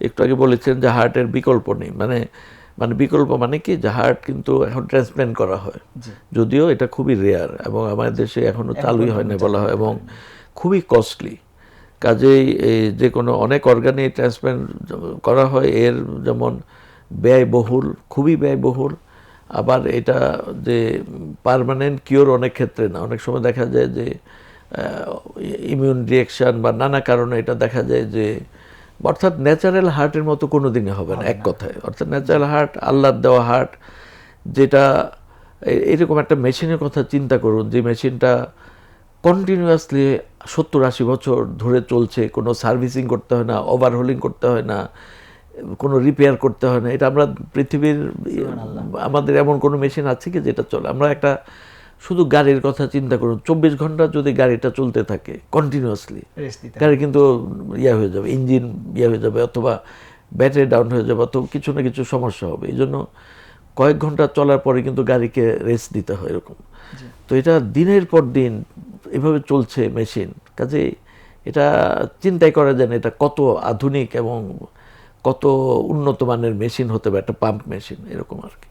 একটু আগে বলেছেন যে হার্টের বিকল্প নেই। মানে মানে বিকল্প মানে কি? যে হার্ট কিন্তু এখন ট্রান্সপ্ল্যান্ট করা হয়। যদিও এটা খুবই রেয়ার এবং আমাদের দেশে এখনও চালুই হয় না বলা হয় এবং খুবই কস্টলি কাজেই এই যে কোনো অনেক অর্গানে ট্রান্সপ্ল্যান্ট করা হয় এর যেমন ব্যয়বহুল খুবই ব্যয়বহুল। আবার এটা যে পার্মানেন্ট কিওর অনেক ক্ষেত্রে না। অনেক সময় দেখা যায় যে ইমিউন রিয়েকশান বা নানা কারণে এটা দেখা যায় যে অর্থাৎ ন্যাচারাল হার্টের মতো কোনো দিনে হবে না এক কথায়। অর্থাৎ ন্যাচারাল হার্ট আল্লাহর দেওয়া হার্ট যেটা এরকম একটা মেশিনের কথা চিন্তা করুন যে মেশিনটা কন্টিনিউয়াসলি সত্তর আশি বছর ধরে চলছে কোনো সার্ভিসিং করতে হয় না ওভারহোলিং করতে হয় না কোনো রিপেয়ার করতে হয় না। এটা আমরা পৃথিবীর আমাদের এমন কোনো মেশিন আছে কি যেটা চলে? আমরা একটা শুধু গাড়ির কথা চিন্তা করুন চব্বিশ ঘণ্টা যদি গাড়িটা চলতে থাকে কন্টিনিউয়াসলি গাড়ি কিন্তু ইয়ে হয়ে যাবে ইঞ্জিন ইয়ে হয়ে যাবে অথবা ব্যাটারি ডাউন হয়ে যাবে অথবা কিছু না কিছু সমস্যা হবে। এই জন্য কয়েক ঘণ্টা চলার পরে কিন্তু গাড়িকে রেস্ট দিতে হয় এরকম। তো এটা দিনের পর দিন এভাবে চলছে মেশিন কাজে এটা চিন্তাই করা যায় না এটা কত আধুনিক এবং কত উন্নত মানের মেশিন হতে পারে একটা পাম্প মেশিন এরকম আর কি।